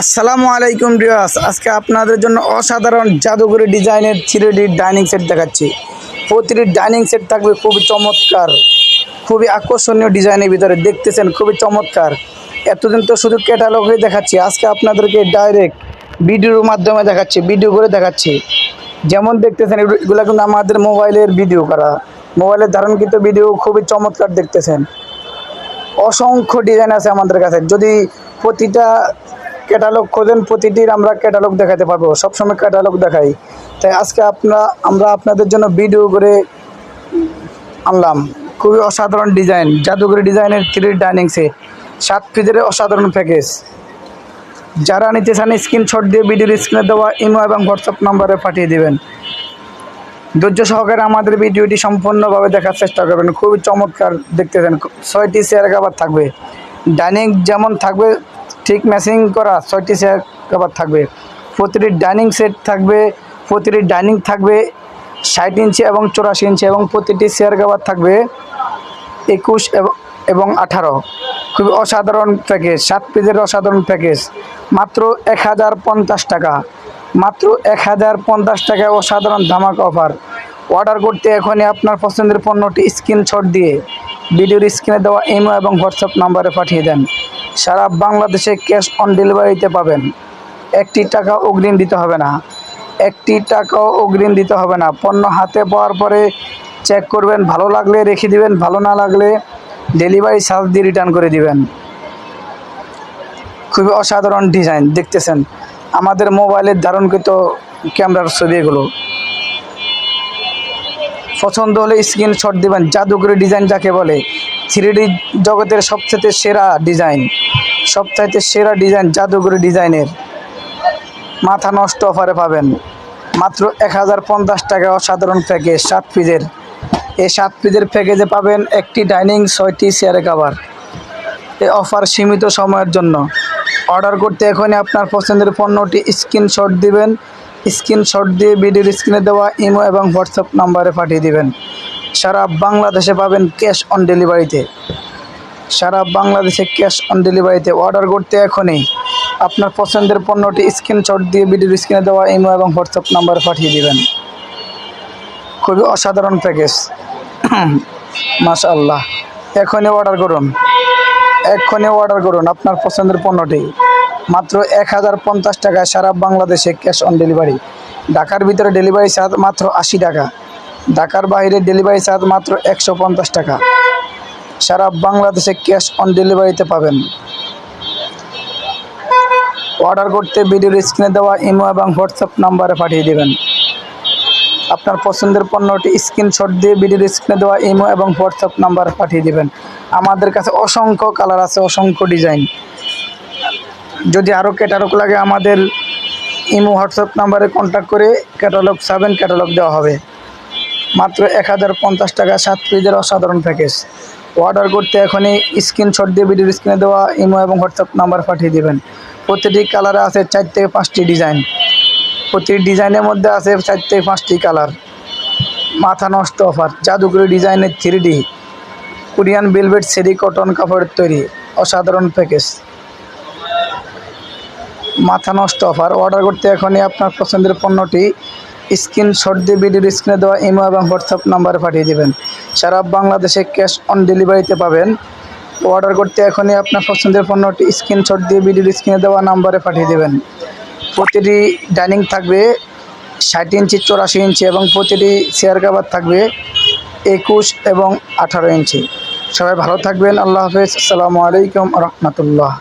আসসালামু আলাইকুম রিয়াস আজকে আপনাদের জন্য অসাধারণ জাদুঘরি ডিজাইনের থ্রি ডাইনিং সেট দেখাচ্ছি। প্রতিটি ডাইনিং সেট থাকবে খুবই চমৎকার, খুবই আকর্ষণীয় ডিজাইনের ভিতরে। দেখতেছেন, খুবই চমৎকার। এতদিন তো শুধু ক্যাটালগে দেখাচ্ছি, আজকে আপনাদেরকে ডাইরেক্ট ভিডিওর মাধ্যমে দেখাচ্ছি ভিডিও করে দেখাচ্ছি। যেমন দেখতেছেন, এগুলো কিন্তু আমাদের মোবাইলের ভিডিও করা। মোবাইলের ধারণকৃত ভিডিও খুবই চমৎকার দেখতেছেন। অসংখ্য ডিজাইন আছে আমাদের কাছে। যদি প্রতিটা ক্যাটালগ খোঁজেন, প্রতিটির আমরা ক্যাটালগ দেখাতে পারব। সবসময় ক্যাটালগ দেখাই। তাই আজকে আপনারা আমরা আপনাদের জন্য ভিডিও করে আনলাম। খুবই অসাধারণ ডিজাইন জাদুঘরি ডিজাইনের থ্রি ডাইনিং সেট সাত পিজের অসাধারণ প্যাকেজ যারা নিতে চান স্ক্রিনশট দিয়ে ভিডিওর স্ক্রিনে দেওয়া ইমো এবং হোয়াটসঅ্যাপ নম্বরে পাঠিয়ে দেবেন। ধৈর্য সহকারে আমাদের ভিডিওটি সম্পূর্ণভাবে দেখার চেষ্টা করবেন। খুবই চমৎকার দেখতেছেন ছয়টি চেয়ার কাভার থাকবে। ডাইনিং যেমন থাকবে ঠিক ম্যাচিং করা ছয়টি চেয়ার কাভার থাকবে। প্রতিটি ডাইনিং সেট থাকবে, প্রতিটি ডাইনিং থাকবে ষাট ইঞ্চি এবং চৌরাশি ইঞ্চি এবং প্রতিটি চেয়ার কাভার থাকবে একুশ এবং আঠারো। খুবই অসাধারণ প্যাকেজ সাত পিসের অসাধারণ প্যাকেজ মাত্র এক হাজার পঞ্চাশ টাকা। মাত্র এক হাজার পঞ্চাশ টাকায় অসাধারণ ধামাক অফার অর্ডার করতে এখনই আপনার পছন্দের পণ্যটি স্ক্রিনশট দিয়ে ভিডিওর স্ক্রিনে দেওয়া ইমো এবং হোয়াটসঅ্যাপ নাম্বারে পাঠিয়ে দেন। সারা বাংলাদেশে ক্যাশ অন ডেলিভারিতে পাবেন। একটি টাকা অগ্রিম দিতে হবে না। একটি টাকাও অগ্রিম দিতে হবে না। পণ্য হাতে পাওয়ার পরে চেক করবেন, ভালো লাগলে রেখে দিবেন, ভালো না লাগলে ডেলিভারি চার্জ দিয়ে রিটার্ন করে দিবেন। খুবই অসাধারণ ডিজাইন দেখতেছেন। আমাদের মোবাইলের ধারণকৃত ক্যামেরার ছবি এগুলো। পছন্দ হলে স্ক্রিনশট দিবেন। জাদুঘরি ডিজাইন যাকে বলে। থ্রি জগতের সবচেয়ে সেরা ডিজাইন সবচাইতে সেরা ডিজাইন জাদুঘরি ডিজাইনের মাথা নষ্ট অফারে পাবেন। মাত্র এক হাজার পঞ্চাশ টাকা অসাধারণ প্যাকেজ সাত পিজের এই সাত পিজের প্যাকেজে পাবেন একটি ডাইনিং ছয়টি চেয়ারে কাভার এই অফার সীমিত সময়ের জন্য। অর্ডার করতে এখনই আপনার পছন্দের পণ্যটি স্ক্রিনশট দিবেন। স্ক্রিনশট দিয়ে ভিডিওর স্ক্রিনে দেওয়া ইমো এবং হোয়াটসঅ্যাপ নাম্বারে পাঠিয়ে দিবেন। সারা বাংলাদেশে পাবেন ক্যাশ অন ডেলিভারিতে। সারা বাংলাদেশে ক্যাশ অন ডেলিভারিতে অর্ডার করতে এখনই আপনার পছন্দের পণ্যটি স্ক্রিনশট দিয়ে ভিডিওর স্ক্রিনে দেওয়া ইমো এবং হোয়াটসঅ্যাপ নাম্বারে পাঠিয়ে দিবেন। খুবই অসাধারণ প্যাকেজ। মাশাআল্লাহ। এখনই অর্ডার করুন। এক্ষুনি অর্ডার করুন আপনার পছন্দের পণ্যটি। মাত্র এক হাজার পঞ্চাশ টাকায় সারা বাংলাদেশে ক্যাশ অন ডেলিভারি। ঢাকার ভিতরে ডেলিভারি চার্জ মাত্র আশি টাকা। ঢাকার বাইরে ডেলিভারি চার্জ মাত্র একশো পঞ্চাশ টাকা। সারা বাংলাদেশে ক্যাশ অন ডেলিভারিতে পাবেন। অর্ডার করতে ভিডিওর স্ক্রিনে দেওয়া ইমো এবং হোয়াটসঅ্যাপ নাম্বারে পাঠিয়ে দেবেন। আপনার পছন্দের পণ্যটি স্ক্রিনশট দিয়ে ভিডিওর স্ক্রিনে দেওয়া ইমো এবং হোয়াটসঅ্যাপ নাম্বার পাঠিয়ে দেবেন। আমাদের কাছে অসংখ্য কালার আছে, অসংখ্য ডিজাইন। যদি আরও ক্যাটালগ লাগে, আমাদের ইমো হোয়াটসঅ্যাপ নাম্বারে কন্ট্যাক্ট করে ক্যাটালগ সেভেন ক্যাটালগ দেওয়া হবে। মাত্র এক হাজার পঞ্চাশ টাকা সাত পিজের অসাধারণ প্যাকেজ অর্ডার করতে এখনই স্ক্রিনশট দিয়ে ভিডিওর স্ক্রিনে দেওয়া, ইমো এবং হোয়াটসঅ্যাপ নাম্বার পাঠিয়ে দেবেন। প্রতিটি কালারে আছে চার থেকে পাঁচটি ডিজাইন প্রতিটি ডিজাইনের মধ্যে আছে চার থেকে পাঁচটি কালার মাথা নষ্ট অফার জাদুঘরি ডিজাইনের থ্রি ডি কোরিয়ান বেলভেট সেরি কটন কাপড়ের তৈরি। অসাধারণ প্যাকেজ মাথা নষ্ট অফার। অর্ডার করতে এখনই আপনার পছন্দের পণ্যটি স্ক্রিনশট দিয়ে ভিডিওর স্ক্রিনে দেওয়া ইমো এবং হোয়াটসঅ্যাপ নাম্বারে পাঠিয়ে দেবেন। সারা বাংলাদেশে ক্যাশ অন ডেলিভারিতে পাবেন। অর্ডার করতে এখনই আপনার পছন্দের পণ্যটি স্ক্রিনশট দিয়ে ভিডিওর স্ক্রিনে দেওয়া নাম্বারে পাঠিয়ে দেবেন। প্রতিটি ডাইনিং থাকবে ষাট ইঞ্চি, চৌরাশি ইঞ্চি এবং প্রতিটি চেয়ার কাভার থাকবে একুশ এবং আঠারো ইঞ্চি। সবাই ভালো থাকবেন। আল্লাহ হাফেজ। আসসালামু আলাইকুম রহমতুল্লাহ।